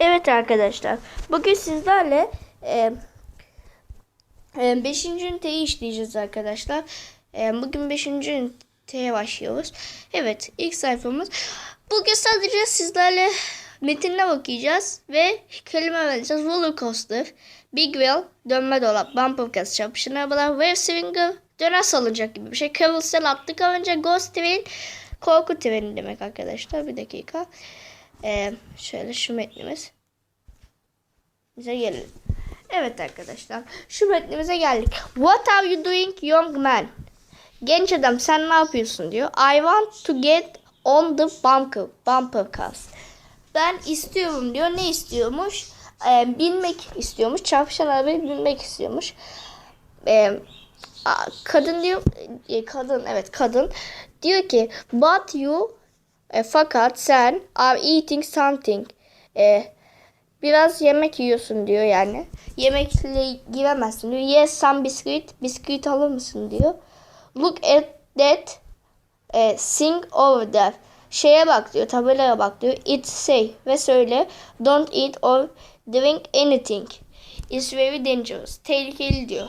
Evet arkadaşlar. Bugün sizlerle 5. üniteyi işleyeceğiz arkadaşlar. E, bugün 5. üniteye başlıyoruz. Evet ilk sayfamız. Bugün sadece sizlerle metinine bakacağız ve kelime vereceğiz. Roller coaster, big wheel, dönme dolap, bumper cars, çarpışan arabalar, wave swinger, döner salıncak gibi bir şey. Carousel attık önce ghost train, korku treni demek arkadaşlar. Bir dakika. Ee, şöyle şu metnimiz. Bize gelelim. Evet arkadaşlar. Şu metnimize geldik. What are you doing young man? Genç adam sen ne yapıyorsun diyor. I want to get on the bumper, bumper cars. Ben istiyorum diyor. Ne istiyormuş? Ee, binmek istiyormuş. Çarpışan arabaya binmek istiyormuş. Ee, kadın diyor e, kadın evet kadın diyor ki but you e, fakat sen are eating something. E, biraz yemek yiyorsun diyor yani. Yemekle giremezsin. Diyor yes some biscuit bisküvit alır mısın? diyor. Look at that e, sing over there. Şeye bak diyor tabelaya bak diyor. İt say ve söyle don't eat or drink anything. İt's very dangerous. Tehlikeli diyor.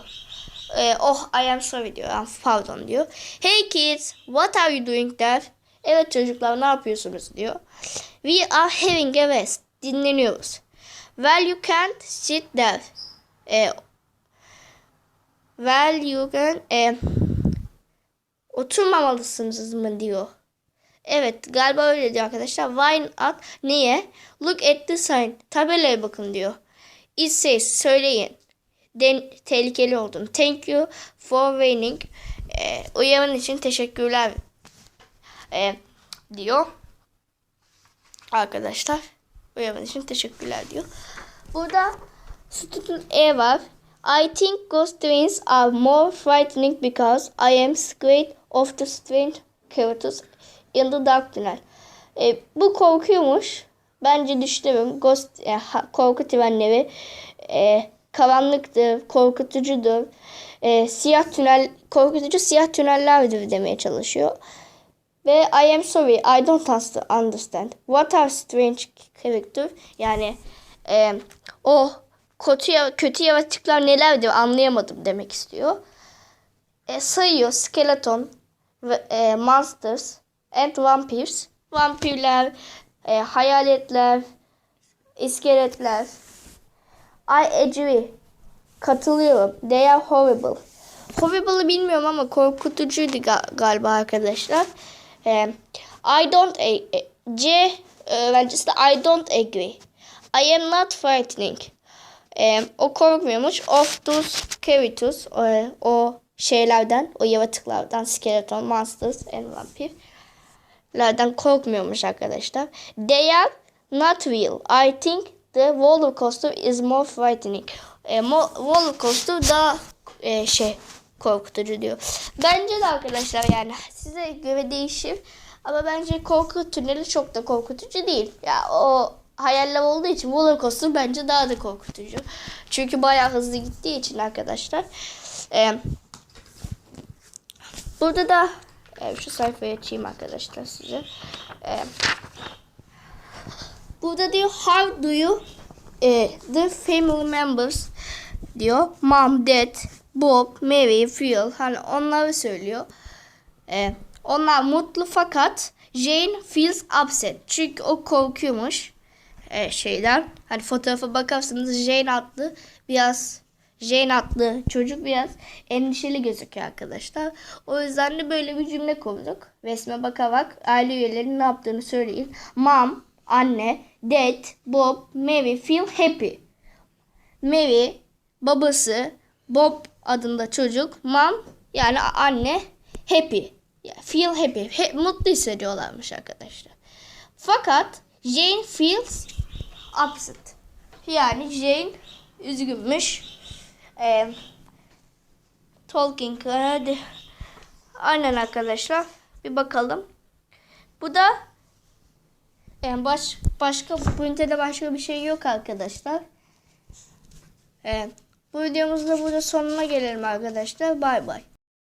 E, oh I am sorry diyor. Yani pardon diyor. Hey kids, what are you doing there? Evet çocuklar ne yapıyorsunuz diyor. We are having a rest. Dinleniyoruz. Well you can't sit there. E, well you can e, oturmamalısınız mı diyor. Evet galiba öyle diyor arkadaşlar. Why not? Niye? Look at the sign. Tabelaya bakın diyor. It says söyleyin den tehlikeli oldun. Thank you for warning. E, uyarın için teşekkürler e, diyor. Arkadaşlar uyarın için teşekkürler diyor. Burada student E var. I think ghost trains are more frightening because I am scared of the strange characters in the dark tunnel. E, bu korkuyormuş. Bence düşünüyorum. Ghost e, korku trenleri e, karanlıktır, korkutucudur. E, siyah tünel, korkutucu siyah tünellerdir demeye çalışıyor. Ve I am sorry, I don't understand. What are strange character? Yani e, o kötü, kötü yaratıklar nelerdir anlayamadım demek istiyor. E, sayıyor skeleton, e, monsters and vampires. Vampirler, e, hayaletler, iskeletler. I agree. Katılıyorum. They are horrible. Horrible'ı bilmiyorum ama korkutucuydu ga- galiba arkadaşlar. Ee, I don't e- C öğrencisi de I don't agree. I am not frightening. Ee, o korkmuyormuş. Of those characters o, o şeylerden, o yaratıklardan, skeleton, monsters and vampirlerden korkmuyormuş arkadaşlar. They are not real. I think the roller coaster is more frightening. E, mo- roller coaster daha e, şey korkutucu diyor. Bence de arkadaşlar yani size göre değişir. Ama bence korku tüneli çok da korkutucu değil. Ya o hayaller olduğu için roller coaster bence daha da korkutucu. Çünkü bayağı hızlı gittiği için arkadaşlar. E, burada da e, şu sayfayı açayım arkadaşlar size. E, Burada diyor how do you eh, the family members diyor mom, dad, Bob, Mary, Phil hani onları söylüyor. Eh, onlar mutlu fakat Jane feels upset. Çünkü o korkuyormuş eh, şeyden. Hani fotoğrafa bakarsanız Jane adlı biraz Jane adlı çocuk biraz endişeli gözüküyor arkadaşlar. O yüzden de böyle bir cümle kurduk. Resme bakarak aile üyelerinin ne yaptığını söyleyin. Mom, anne, dad, Bob, Mary feel happy. Mary, babası, Bob adında çocuk, mom yani anne happy. Feel happy. He- mutlu hissediyorlarmış arkadaşlar. Fakat Jane feels upset. Yani Jane üzgünmüş. Ee, talking hadi. Aynen arkadaşlar. Bir bakalım. Bu da yani baş, başka bu ünitede başka bir şey yok arkadaşlar. Evet. Bu videomuzda burada sonuna gelelim arkadaşlar. Bay bay.